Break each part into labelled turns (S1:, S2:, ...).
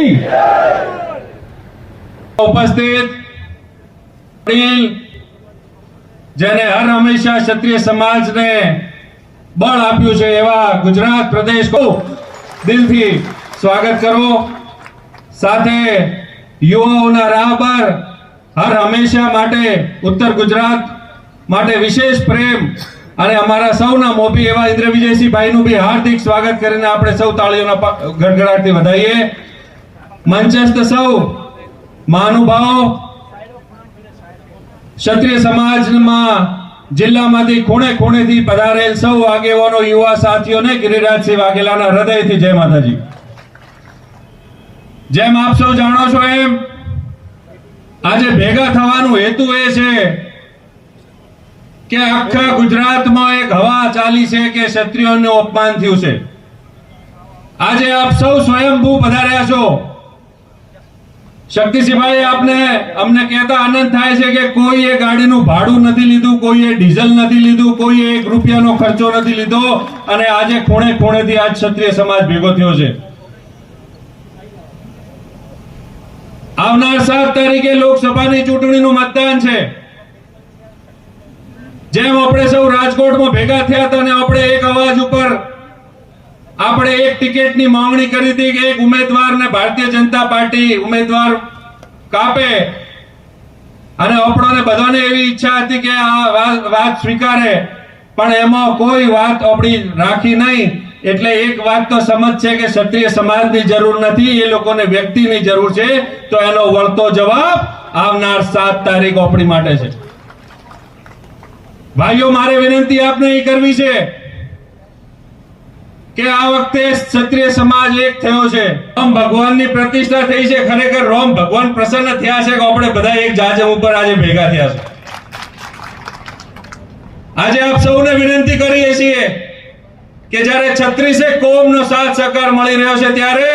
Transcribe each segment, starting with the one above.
S1: કી
S2: ઉપસ્થિત જેને હર હંમેશા ક્ષત્રિય સમાજને બળ આપ્યું છે, એવા ગુજરાત પ્રદેશ દિલથી સ્વાગત કરો સાથે યુવાઓના રાહ પર હર હંમેશા માટે ઉત્તર ગુજરાત માટે વિશેષ પ્રેમ અને અમારા સૌના મોભી એવા ઇન્દ્ર વિજયસિંહ ભાઈનું બી હાર્દિક સ્વાગત કરીને આપણે સૌ તાળીઓના ગડગડાટથી વધાવીએ મંચસ્થ સૌ મહાનુભાવો ક્ષત્રિય સમાજમાં જિલ્લામાંથી ખૂણે ખૂણેથી પધારેલ સૌ આગેવાનો યુવા સાથીઓને ગિરિરાજસિંહ વાઘેલાના હૃદયથી જય માતાજી જેમ આપ સૌ જાણો છો એમ, આજે ભેગા થવાનું હેતુ એ છે કે આખા ગુજરાતમાં એક હવા ચાલી છે કે ક્ષત્રિયોનું અપમાન થયું છે. આજે આપ સૌ સ્વયંભૂ પધાર્યા છો. શક્તિસિંહભાઈ, આપને, અમને કહેતા આનંદ થાય છે કે કોઈએ ગાડીનું ભાડું નથી લીધું કોઈએ ડીઝલ નથી લીધું કોઈએ એક રૂપિયાનો ખર્ચો નથી લીધો અને આજે ખૂણે ખૂણેથી આજ ક્ષત્રિય સમાજ ભેગો થયો છે. આવનાર સાત તારીખે લોકસભાની ચૂંટણીનું મતદાન છે. જેમ આપણે સૌ રાજકોટમાં ભેગા થયા હતા અને આપણે આપણે એક ટિકિટની માંગણી કરી હતી કે એક ઉમેદવારને ભારતીય જનતા પાર્ટી ઉમેદવાર કાપે. અને આપણને બધાને એવી ઈચ્છા હતી કે આ વાત સ્વીકારે. પણ એમાં કોઈ વાત આપણી રાખી નહીં. એટલે એક વાત તો સમજ છે કે ક્ષત્રિય સમાજની જરૂર નથી, એ લોકોને વ્યક્તિની જરૂર છે. તો એનો વળતો જવાબ આવનાર સાત તારીખ આપણી માટે છે. ભાઈઓ, મારે વિનંતી આપને એ કરવી છે કે આ વખતે ક્ષત્રિય સમાજ એક થયો છે. રામ ભગવાનની પ્રતિષ્ઠા થઈ છે. ખરેખર રોમ ભગવાન પ્રસન્ન થયા છે કે આપણે બધા એક જાજમ ઉપર આજે ભેગા થયા છે. આજે આપ સૌને વિનંતી કરીએ છીએ કે જ્યારે છત્રીસે કોમનો સાથ સહકાર મળી રહ્યો છે ત્યારે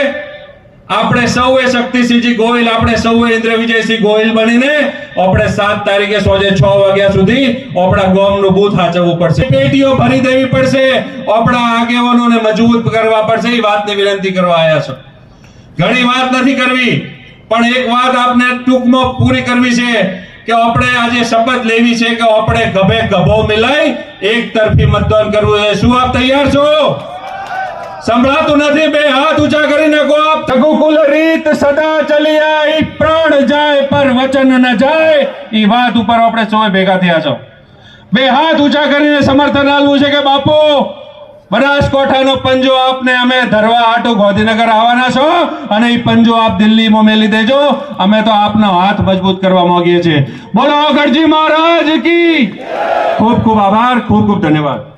S2: આપણે સૌએ શક્તિસિંહજી ગોહિલ, આપણે સૌએ ઇન્દ્ર વિજયસિંહ ગોહિલ બનીને આપણે સાત તારીખે સોજે છ વાગ્યા સુધી આપણા ગોમનું બૂથ હાચવવું પડશે. પેટીઓ ભરી દેવી પડશે, આપણા આગેવાનોને મજબૂત કરવા પડશે, એ વાતની વિનંતી કરવા આવ્યા છો. ઘણી વાત નથી કરવી, પણ એક વાત આપને ટૂંકમાં પૂરી કરવી છે કે આપણે આજે શપથ લેવી છે કે આપણે ગભે ગભો મિલાય એક તરફી મતદાન કરવું છે. શું આપ તૈયાર છો? સંભળાતું નથી, બે હાથ ઊંચા કરીને કહો, આપ તગુકુલ રીત સદા ચલી આઈ, પ્રાણ જાય પર વચન ન જાય. ઈ વાત ઉપર આપણે સૌએ ભેગા થયા છો. બે હાથ ઊંચા કરીને સમર્થન આલવું છે કે, બાપુ, બનાસકોઠાનો પંજો આપને અમે ધરવા આટો ગાંધીનગર આવવાના છો અને એ પંજો આપ દિલ્હીમાં મેલી દેજો. અમે તો આપનો હાથ મજબૂત કરવા માંગીએ છીએ. બોલો અગરજી મહારાજ કી. ખૂબ ખૂબ આભાર, ખૂબ ખૂબ ધન્યવાદ.